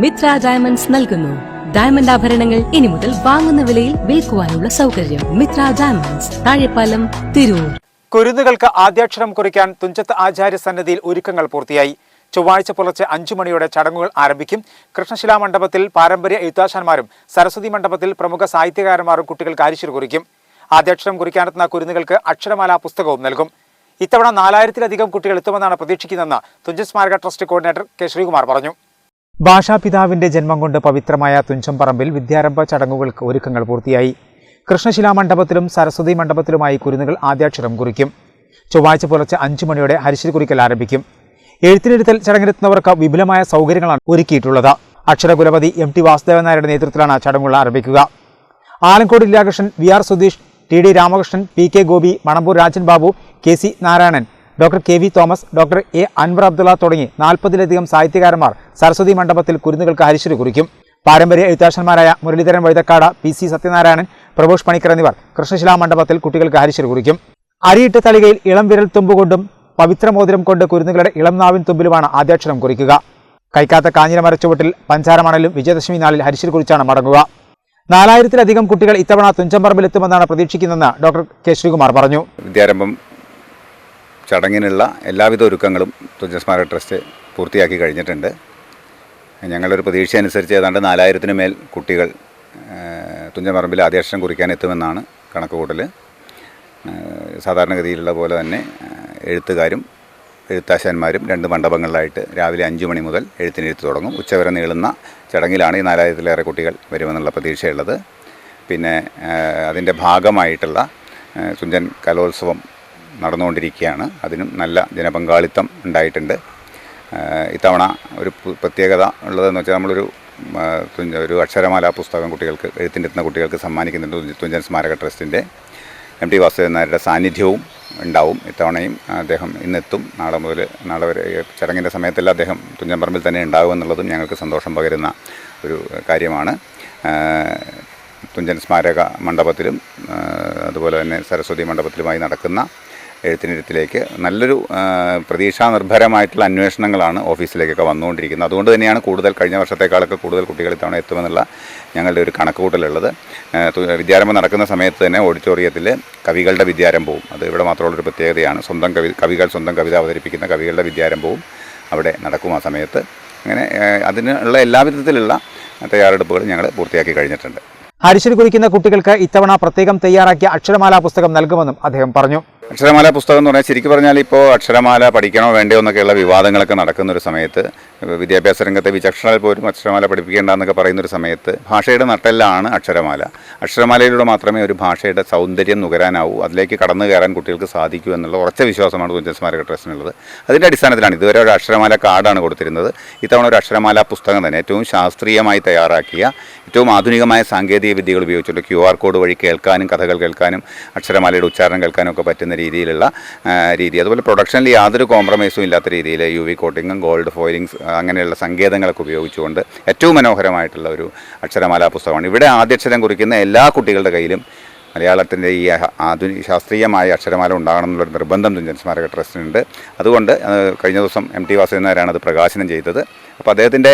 Mitra diamonds നൽകുന്നു. Diamond ആഭരണങ്ങൾ ഇനി മുതൽ വാങ്ങുന്ന വിലയിൽ വിൽക്കുവാനുള്ള സൗകര്യം മിത്ര ഡയമണ്ട്സ് താഴെപ്പാലം തിരൂർ. കുരുന്നുകൾക്ക് ആദ്യാക്ഷരം കുറിക്കാൻ തുഞ്ചത്ത് ആചാര്യ സന്നദ്ധിയിൽ ഒരുക്കങ്ങൾ പൂർത്തിയായി. ചൊവ്വാഴ്ച പുലർച്ചെ അഞ്ചു മണിയോടെ ചടങ്ങുകൾ ആരംഭിക്കും. കൃഷ്ണശിലാ മണ്ഡപത്തിൽ പാരമ്പര്യ എഴുത്താശാന്മാരും സരസ്വതി മണ്ഡപത്തിൽ പ്രമുഖ സാഹിത്യകാരന്മാരും കുട്ടികൾക്ക് അരിശിർ കുറിക്കും. ആദ്യാക്ഷരം കുറിക്കാനെത്തുന്ന കുരുന്നുകൾക്ക് അക്ഷരമാല പുസ്തകവും നൽകും. ഇത്തവണ നാലായിരത്തിലധികം കുട്ടികൾ എത്തുമെന്നാണ് പ്രതീക്ഷിക്കുന്നതെന്ന് തുഞ്ചൻ സ്മാരക ട്രസ്റ്റ് കോർഡിനേറ്റർ കെ ശ്രീകുമാർ പറഞ്ഞു. ഭാഷാപിതാവിന്റെ ജന്മം കൊണ്ട് പവിത്രമായ തുഞ്ചംപറമ്പിൽ വിദ്യാരംഭ ചടങ്ങുകൾക്ക് ഒരുക്കങ്ങൾ പൂർത്തിയായി. കൃഷ്ണശിലാ മണ്ഡപത്തിലും സരസ്വതി മണ്ഡപത്തിലുമായി കുരുന്നുകൾ ആദ്യാക്ഷരം കുറിക്കും. ചൊവ്വാഴ്ച പുലർച്ചെ അഞ്ചു മണിയോടെ ഹരിശ്രീ കുറിക്കൽ ആരംഭിക്കും. എഴുത്തിനിരുത്തൽ ചടങ്ങിനെത്തുന്നവർക്ക് വിപുലമായ സൗകര്യങ്ങളാണ് ഒരുക്കിയിട്ടുള്ളത്. അക്ഷരകുലപതി എം ടി വാസുദേവൻ നായരുടെ നേതൃത്വത്തിലാണ് ചടങ്ങുകൾ ആരംഭിക്കുക. Alankode Leelakrishnan V R Sudheesh T D Ramakrishnan P K Gopi Manampoor Rajan Babu K C Narayanan doctor K V Thomas doctor A Anwar Abdullah തുടങ്ങി നാൽപ്പതിലധികം സാഹിത്യകാരന്മാർ സരസ്വതി മണ്ഡപത്തിൽ കുരുന്നുകൾക്ക് ഹരിശ്രീ കുറിക്കും. പാരമ്പര്യ എഴുത്താശന്മാരായ മുരളീധരൻ വൈതക്കാട് പി സി സത്യനാരായണൻ പ്രഭോഷ് പണിക്കർ എന്നിവർ കൃഷ്ണശിലാ മണ്ഡപത്തിൽ കുട്ടികൾക്ക് ഹരിശ്രീ കുറിക്കും. അരിയിട്ട തളികയിൽ ഇളം വിരൽ തുമ്പുകൊണ്ടും പവിത്രമോതിരം കൊണ്ട് കുരുന്നുകളുടെ ഇളം നാവിൻ തുമ്പിലുമാണ് ആദ്യാക്ഷരം കുറിക്കുക. കൈക്കാത്ത കാഞ്ഞിര മരച്ചുവട്ടിൽ പഞ്ചാരമണലും വിജയദശമി നാളിൽ ഹരിശ്രീ കുറിച്ചാണ് മടങ്ങുക. നാലായിരത്തിലധികം കുട്ടികൾ ഇത്തവണ തുഞ്ചമ്പറമ്പിലെത്തുമെന്നാണ് പ്രതീക്ഷിക്കുന്നതെന്ന് ഡോക്ടർ കെ ശ്രീകുമാർ പറഞ്ഞു. വിദ്യാരംഭം ചടങ്ങിനുള്ള എല്ലാവിധ ഒരുക്കങ്ങളും തുഞ്ചസ്മാരക ട്രസ്റ്റ് പൂർത്തിയാക്കി കഴിഞ്ഞിട്ടുണ്ട്. ഞങ്ങളൊരു പ്രതീക്ഷ അനുസരിച്ച് ഏതാണ്ട് നാലായിരത്തിന് മേൽ കുട്ടികൾ തുഞ്ചമറമ്പിൽ ആദ്യാക്ഷരം കുറിക്കാൻ എത്തുമെന്നാണ് കണക്കുകൂട്ടൽ സാധാരണഗതിയിലുള്ള പോലെ തന്നെ എഴുത്തുകാരും എഴുത്താശാന്മാരും രണ്ട് മണ്ഡപങ്ങളിലായിട്ട് രാവിലെ അഞ്ച് മണി മുതൽ എഴുത്തിനെഴുത്ത് തുടങ്ങും. ഉച്ചവരെ നീളുന്ന ചടങ്ങിലാണ് ഈ നാലായിരത്തിലേറെ കുട്ടികൾ വരുമെന്നുള്ള പ്രതീക്ഷയുള്ളത്. പിന്നെ അതിന്റെ ഭാഗമായിട്ടുള്ള തുഞ്ചൻ കലോത്സവം നടന്നുകൊണ്ടിരിക്കുകയാണ്. അതിനും നല്ല ജനപങ്കാളിത്തം ഉണ്ടായിട്ടുണ്ട്. ഇത്തവണ ഒരു പ്രത്യേകത ഉള്ളതെന്ന് വെച്ചാൽ നമ്മളൊരു ഒരു അക്ഷരമാല പുസ്തകം കുട്ടികൾക്ക് എഴുത്തിനെത്തുന്ന കുട്ടികൾക്ക് സമ്മാനിക്കുന്നുണ്ട് തുഞ്ചൻ സ്മാരക ട്രസ്റ്റിന്റെ. എം ടി വാസുദേവൻ നായരുടെ സാന്നിധ്യവും ഉണ്ടാവും ഇത്തവണയും അദ്ദേഹം ഇന്നെത്തും. നാളെ മുതൽ നാളെ വരെ ചടങ്ങിന്റെ സമയത്തെല്ലാം അദ്ദേഹം തുഞ്ചൻപറമ്പിൽ തന്നെ ഉണ്ടാകുമെന്നുള്ളതും ഞങ്ങൾക്ക് സന്തോഷം പകരുന്ന ഒരു കാര്യമാണ്. തുഞ്ചൻ സ്മാരക മണ്ഡപത്തിലും അതുപോലെ തന്നെ സരസ്വതി മണ്ഡപത്തിലുമായി നടക്കുന്ന എഴുത്തിനിരുത്തിലേക്ക് നല്ലൊരു പ്രതീക്ഷാനിർഭരമായിട്ടുള്ള അന്വേഷണങ്ങളാണ് ഓഫീസിലേക്കൊക്കെ വന്നുകൊണ്ടിരിക്കുന്നത്. അതുകൊണ്ട് തന്നെയാണ് കൂടുതൽ കഴിഞ്ഞ വർഷത്തേക്കാളൊക്കെ കൂടുതൽ കുട്ടികൾ ഇത്തവണ എത്തുമെന്നുള്ള ഞങ്ങളുടെ ഒരു കണക്കുകൂട്ടലുള്ളത്. വിദ്യാരംഭം നടക്കുന്ന സമയത്ത് തന്നെ ഓഡിറ്റോറിയത്തിൽ കവികളുടെ വിദ്യാരംഭവും അത് ഇവിടെ മാത്രമുള്ളൊരു പ്രത്യേകതയാണ്. സ്വന്തം കവി കവികൾ സ്വന്തം കവിത അവതരിപ്പിക്കുന്ന കവികളുടെ വിദ്യാരംഭവും അവിടെ നടക്കും ആ സമയത്ത്. അങ്ങനെ അതിനുള്ള എല്ലാവിധത്തിലുള്ള തയ്യാറെടുപ്പുകൾ ഞങ്ങൾ പൂർത്തിയാക്കി കഴിഞ്ഞിട്ടുണ്ട്. അരിശിൽ കുറിക്കുന്ന കുട്ടികൾക്ക് ഇത്തവണ പ്രത്യേകം തയ്യാറാക്കിയ അക്ഷരമാല പുസ്തകം നൽകുമെന്നും അദ്ദേഹം പറഞ്ഞു. അക്ഷരമാല പുസ്തകം എന്ന് പറഞ്ഞാൽ ശരിക്കും പറഞ്ഞാൽ ഇപ്പോൾ അക്ഷരമാല പഠിക്കണോ വേണ്ടയോ എന്നൊക്കെയുള്ള വിവാദങ്ങളൊക്കെ നടക്കുന്ന ഒരു സമയത്ത് വിദ്യാഭ്യാസ രംഗത്തെ വിചക്ഷണൽ പോലും അക്ഷരമാല പഠിപ്പിക്കേണ്ടെന്നൊക്കെ പറയുന്ന ഒരു സമയത്ത് ഭാഷയുടെ നട്ടെല്ലാണ് അക്ഷരമാല. അക്ഷരമാലയിലൂടെ മാത്രമേ ഒരു ഭാഷയുടെ സൗന്ദര്യം നുകരാനാവൂ അതിലേക്ക് കടന്നു കയറാൻ കുട്ടികൾക്ക് സാധിക്കൂ എന്നുള്ള ഉറച്ച വിശ്വാസമാണ് തുഞ്ചൻ സ്മാരക ട്രസ്റ്റിനുള്ളത്. അതിന്റെ അടിസ്ഥാനത്തിലാണ് ഇതുവരെ ഒരു അക്ഷരമാല കാർഡാണ് കൊടുത്തിരുന്നത്. ഇത്തവണ ഒരു അക്ഷരമാല പുസ്തകം തന്നെ ഏറ്റവും ശാസ്ത്രീയമായി തയ്യാറാക്കിയ ഏറ്റവും ആധുനികമായ സാങ്കേതിക വിദ്യകൾ ഉപയോഗിച്ചുള്ള ക്യു ആർ കോഡ് വഴി കേൾക്കാനും കഥകൾ കേൾക്കാനും അക്ഷരമാലയുടെ ഉച്ചാരണം കേൾക്കാനും ഒക്കെ പറ്റുന്ന രീതിയിലുള്ള രീതി. അതുപോലെ പ്രൊഡക്ഷനിൽ യാതൊരു കോംപ്രമൈസും ഇല്ലാത്ത രീതിയിൽ യു വി കോട്ടിങ്ങും ഗോൾഡ് ഫോയിലിങ്സ് അങ്ങനെയുള്ള സങ്കേതങ്ങളൊക്കെ ഉപയോഗിച്ചുകൊണ്ട് ഏറ്റവും മനോഹരമായിട്ടുള്ള ഒരു അക്ഷരമാല പുസ്തകമാണ്. ഇവിടെ ആദ്യക്ഷരം കുറിക്കുന്ന എല്ലാ കുട്ടികളുടെ കയ്യിലും മലയാളത്തിന്റെ ഈ ആധുനിക ശാസ്ത്രീയമായ അക്ഷരമാല ഉണ്ടാകണം എന്നുള്ളൊരു നിർബന്ധം തുഞ്ചൻ സ്മാരക ട്രസ്റ്റിനുണ്ട്. അതുകൊണ്ട് കഴിഞ്ഞ ദിവസം എം ടി വാസുദേവൻ നായരാണ് അത് പ്രകാശനം ചെയ്തത്. അപ്പോൾ അദ്ദേഹത്തിന്റെ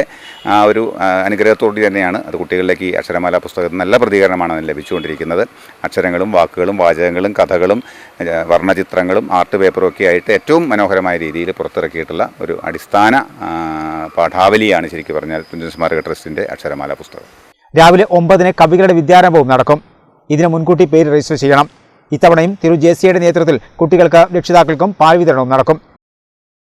ആ ഒരു അനുഗ്രഹത്തോടുകൂടി അനുഗ്രഹത്തോടു തന്നെയാണ് അത് കുട്ടികളിലേക്ക് ഈ അക്ഷരമാല പുസ്തകത്തിൽ നല്ല പ്രതികരണമാണ് അതിന് ലഭിച്ചുകൊണ്ടിരിക്കുന്നത്. അക്ഷരങ്ങളും വാക്കുകളും വാചകങ്ങളും കഥകളും വർണചിത്രങ്ങളും ആർട്ട് പേപ്പറും ഒക്കെ ആയിട്ട് ഏറ്റവും മനോഹരമായ രീതിയിൽ പുറത്തിറക്കിയിട്ടുള്ള ഒരു അടിസ്ഥാന പാഠാവലിയാണ് ശരിക്കും പറഞ്ഞാൽ തുഞ്ചൻ സ്മാരക ട്രസ്റ്റിന്റെ അക്ഷരമാല പുസ്തകം. രാവിലെ ഒമ്പതിന് കവികളുടെ വിദ്യാരംഭവും നടക്കും. ഇതിന് മുൻകൂട്ടി പേര് രജിസ്റ്റർ ചെയ്യണം. ഇത്തവണയും തിരു ജെ സിയുടെ നേതൃത്വത്തിൽ കുട്ടികൾക്ക് രക്ഷിതാക്കൾക്കും പാൽ വിതരണവും നടക്കും.